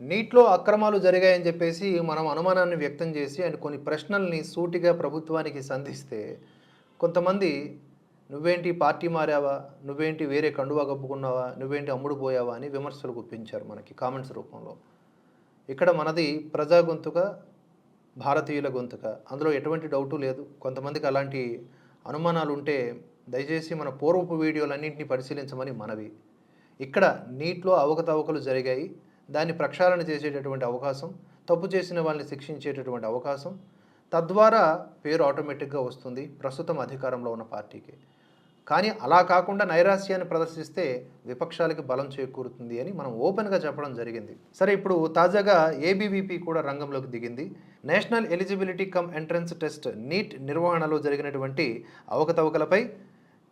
నీట్లో అక్రమాలు జరిగాయని చెప్పేసి మనం అనుమానాన్ని వ్యక్తం చేసి అండ్ కొన్ని ప్రశ్నల్ని సూటిగా ప్రభుత్వానికి సంధిస్తే కొంతమంది నువ్వేంటి పార్టీ మారావా? నువ్వేంటి వేరే కండువా కప్పుకున్నావా? నువ్వేంటి అమ్ముడు పోయావా? అని విమర్శలు గుప్పించారు మనకి కామెంట్స్ రూపంలో. ఇక్కడ మనది ప్రజా గొంతుక భారతీయుల గొంతుక. అందులో ఎటువంటి డౌటు లేదు. కొంతమందికి అలాంటి అనుమానాలు ఉంటే దయచేసి మన పూర్వపు వీడియోలన్నింటినీ పరిశీలించమని మనవి. ఇక్కడ నీటిలో అవకతవకలు జరిగాయి. దాన్ని ప్రక్షాళన చేసేటటువంటి అవకాశం తప్పు చేసిన వాళ్ళని శిక్షించేటటువంటి అవకాశం తద్వారా పేరు ఆటోమేటిక్గా వస్తుంది ప్రస్తుతం అధికారంలో ఉన్న పార్టీకి. కానీ అలా కాకుండా నైరాస్యాన్ని ప్రదర్శిస్తే విపక్షాలకి బలం చేకూరుతుంది అని మనం ఓపెన్గా చెప్పడం జరిగింది. సరే ఇప్పుడు తాజాగా ఏబీవీపీ కూడా రంగంలోకి దిగింది. National eligibility cum entrance test NEET నిర్వహణలో జరిగినటువంటి అవకతవకలపై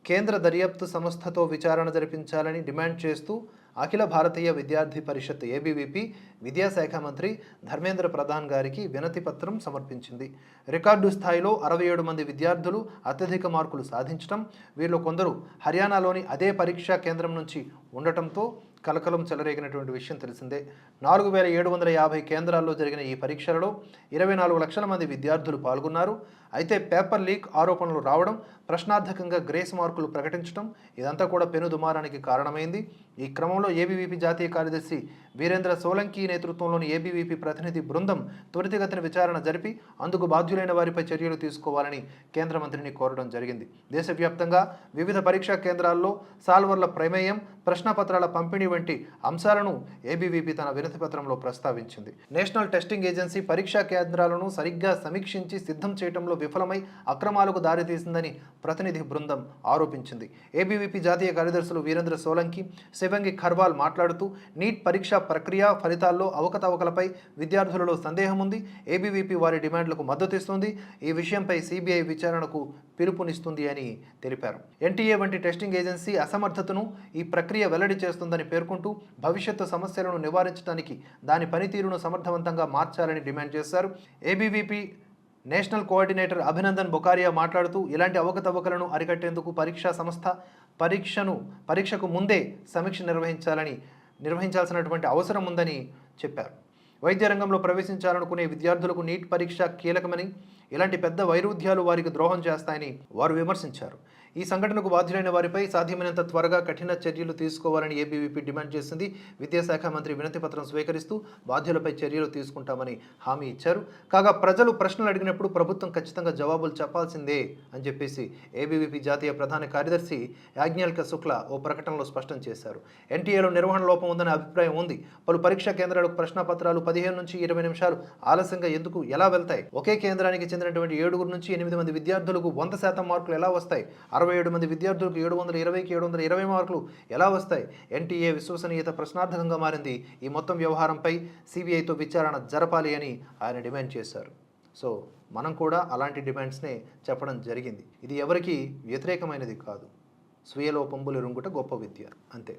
కేంద్ర దర్యాప్తు సంస్థతో విచారణ జరిపించాలని డిమాండ్ చేస్తూ అఖిల భారతీయ విద్యార్థి పరిషత్ ఏబీవీపీ విద్యాశాఖ మంత్రి ధర్మేంద్ర ప్రధాన్ గారికి వినతి పత్రం సమర్పించింది. రికార్డు స్థాయిలో అరవై ఏడు మంది విద్యార్థులు అత్యధిక మార్కులు సాధించడం వీరిలో కొందరు హర్యానాలోని అదే పరీక్షా కేంద్రం నుంచి ఉండటంతో కలకలం చెలరేగినటువంటి విషయం తెలిసిందే. నాలుగు వేల ఏడు వందల యాభై కేంద్రాల్లో జరిగిన ఈ పరీక్షలలో ఇరవై నాలుగు లక్షల మంది విద్యార్థులు పాల్గొన్నారు. అయితే పేపర్ లీక్ ఆరోపణలు రావడం ప్రశ్నార్థకంగా గ్రేస్ మార్కులు ప్రకటించడం ఇదంతా కూడా పెను దుమారానికి కారణమైంది. ఈ క్రమంలో ఏబీవీపీ జాతీయ కార్యదర్శి వీరేంద్ర సోలంకి నేతృత్వంలోని ఏబీవీపీ ప్రతినిధి బృందం త్వరితగతిన విచారణ జరిపి అందుకు బాధ్యులైన వారిపై చర్యలు తీసుకోవాలని కేంద్ర మంత్రిని కోరడం జరిగింది. దేశవ్యాప్తంగా వివిధ పరీక్షా కేంద్రాల్లో సాల్వర్ల ప్రమేయం ప్రశ్నపత్రాల పంపిణీ వంటి అంశాలను ఏబీవీపీ తన వినతి పత్రంలో ప్రస్తావించింది. నేషనల్ టెస్టింగ్ ఏజెన్సీ పరీక్షా కేంద్రాలను సరిగ్గా సమీక్షించి సిద్ధం చేయడంలో విఫలమై అక్రమాలకు దారితీసిందని ప్రతినిధి బృందం ఆరోపించింది. ఏబీవీపీ జాతీయ కార్యదర్శులు వీరేంద్ర సోలంకి శివంగి ఖర్వాల్ మాట్లాడుతూ నీట్ పరీక్షా ప్రక్రియ ఫలితాల్లో అవకతవకలపై విద్యార్థులలో సందేహం ఉంది ఏబీవీపీ వారి డిమాండ్లకు మద్దతు ఇస్తుంది ఈ విషయంపై సిబిఐ విచారణకు పిలుపునిస్తుంది అని తెలిపారు. ఎన్టీఏ వంటి టెస్టింగ్ ఏజెన్సీ అసమర్థతను ఈ ప్రక్రియ వెల్లడి చేస్తుందని పేర్కొంటూ భవిష్యత్తు సమస్యలను నివారించడానికి దాని పనితీరును సమర్థవంతంగా మార్చాలని డిమాండ్ చేశారు. ABVP national coordinator Abhinandan Bokaria మాట్లాడుతూ ఇలాంటి అవకతవకలను అరికట్టేందుకు పరీక్షా సంస్థ పరీక్షను పరీక్షకు ముందే సమీక్ష నిర్వహించాలని నిర్వహించాల్సినటువంటి అవసరం ఉందని చెప్పారు. వైద్య రంగంలో ప్రవేశించాలనుకునే విద్యార్థులకు నీట్ పరీక్ష కీలకమని ఇలాంటి పెద్ద వైరుధ్యాలు వారికి ద్రోహం చేస్తాయని వారు విమర్శించారు. ఈ సంఘటనకు బాధ్యులైన వారిపై సాధ్యమైనంత త్వరగా కఠిన చర్యలు తీసుకోవాలని ఏబీవీపీ డిమాండ్ చేసింది. విద్యాశాఖ మంత్రి వినతి పత్రం స్వీకరిస్తూ బాధ్యులపై చర్యలు తీసుకుంటామని హామీ ఇచ్చారు. కాగా ప్రజలు ప్రశ్నలు అడిగినప్పుడు ప్రభుత్వం ఖచ్చితంగా జవాబులు చెప్పాల్సిందే అని చెప్పేసి ఏబీవీపీ జాతీయ ప్రధాన కార్యదర్శి యాజ్ఞాల్క శుక్ల ఓ ప్రకటనలో స్పష్టం చేశారు. ఎన్టీఏలో నిర్వహణ లోపం ఉందనే అభిప్రాయం ఉంది. పలు పరీక్షా కేంద్రాలకు ప్రశ్నపత్రాలు పదిహేను నుంచి ఇరవై నిమిషాలు. ఆలస్యంగా ఎందుకు ఎలా వెళ్తాయి? ఒకే కేంద్రానికి చెందినటువంటి ఏడుగురు నుంచి ఎనిమిది మంది విద్యార్థులకు వంద శాతం మార్కులు ఎలా వస్తాయి? అరవై ఏడు మంది విద్యార్థులకు ఏడు వందల ఇరవైకి ఏడు వందల ఇరవై మార్కులు ఎలా వస్తాయి? ఎన్టీఏ విశ్వసనీయత ప్రశ్నార్థకంగా మారింది. ఈ మొత్తం వ్యవహారంపై సిబిఐతో విచారణ జరపాలి అని ఆయన డిమాండ్ చేశారు. సో మనం కూడా అలాంటి డిమాండ్స్నే చెప్పడం జరిగింది. ఇది ఎవరికి వ్యతిరేకమైనది కాదు. స్వీయలో పంబులు రుంగుట గొప్ప విద్య. అంతే.